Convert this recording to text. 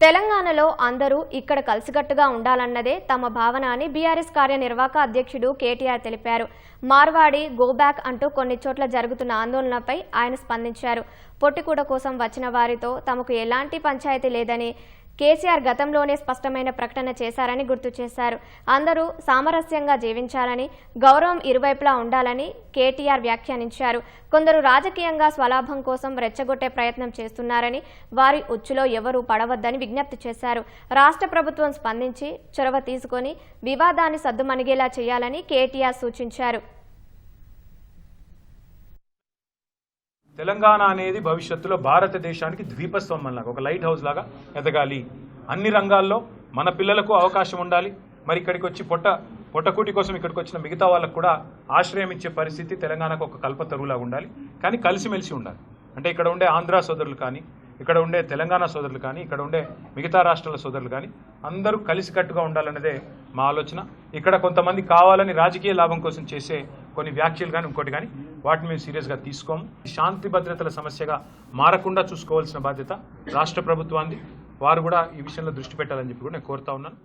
తెలంగాణలో అందరూ ఇక్కడ కలిసికట్టుగా ఉండాలన్నదే తమ భావన అని బీఆర్ఎస్ కార్యనిర్వాహక అధ్యక్షుడు కేటీఆర్ తెలిపారు. మార్వాడి గోబ్యాక్ అంటూ కొన్ని చోట్ల జరుగుతున్న ఆందోళనపై ఆయన స్పందించారు. పొట్టికూడ కోసం వచ్చిన వారితో తమకు ఎలాంటి పంచాయతీ లేదని కేసీఆర్ గతంలోనే స్పష్టమైన ప్రకటన చేశారని గుర్తు చేశారు. అందరూ సామరస్యంగా జీవించాలని గౌరవం ఇరువైపులా ఉండాలని కేటీఆర్ వ్యాఖ్యానించారు. కొందరు రాజకీయంగా స్వలాభం కోసం రెచ్చగొట్టే ప్రయత్నం చేస్తున్నారని వారి ఉచ్చులో ఎవరూ పడవద్దని విజ్ఞప్తి చేశారు. రాష్ట్ర ప్రభుత్వం స్పందించి చొరవ తీసుకొని వివాదాన్ని సద్దుమణిగేలా చేయాలని కేటీఆర్ సూచించారు. తెలంగాణ అనేది భవిష్యత్తులో భారతదేశానికి ద్వీపస్తంభం లాగా ఒక లైట్ హౌస్ లాగా ఎదగాలి. అన్ని రంగాల్లో మన పిల్లలకు అవకాశం ఉండాలి. మరి ఇక్కడికి వచ్చి పొట్ట పొట్టకూటి కోసం ఇక్కడికి వచ్చిన మిగతా వాళ్ళకు కూడా ఆశ్రయం ఇచ్చే పరిస్థితి తెలంగాణకు ఒక కల్పతరువులాగా ఉండాలి. కానీ కలిసిమెలిసి ఉండాలి. అంటే ఇక్కడ ఉండే ఆంధ్ర సోదరులు కానీ ఇక్కడ ఉండే తెలంగాణ సోదరులు కానీ ఇక్కడ ఉండే మిగతా రాష్ట్రాల సోదరులు కానీ అందరూ కలిసికట్టుగా ఉండాలన్నదే మా ఆలోచన. ఇక్కడ కొంతమంది కావాలని రాజకీయ లాభం కోసం చేసే కొన్ని వ్యాఖ్యలు కానీ ఇంకోటి కానీ వాటిని మేము సీరియస్గా తీసుకోము. శాంతి భద్రతల సమస్యగా మారకుండా చూసుకోవాల్సిన బాధ్యత రాష్ట్ర ప్రభుత్వాన్ని వారు కూడా ఈ విషయంలో దృష్టి పెట్టాలని చెప్పి కూడా నేను కోరుతా ఉన్నాను.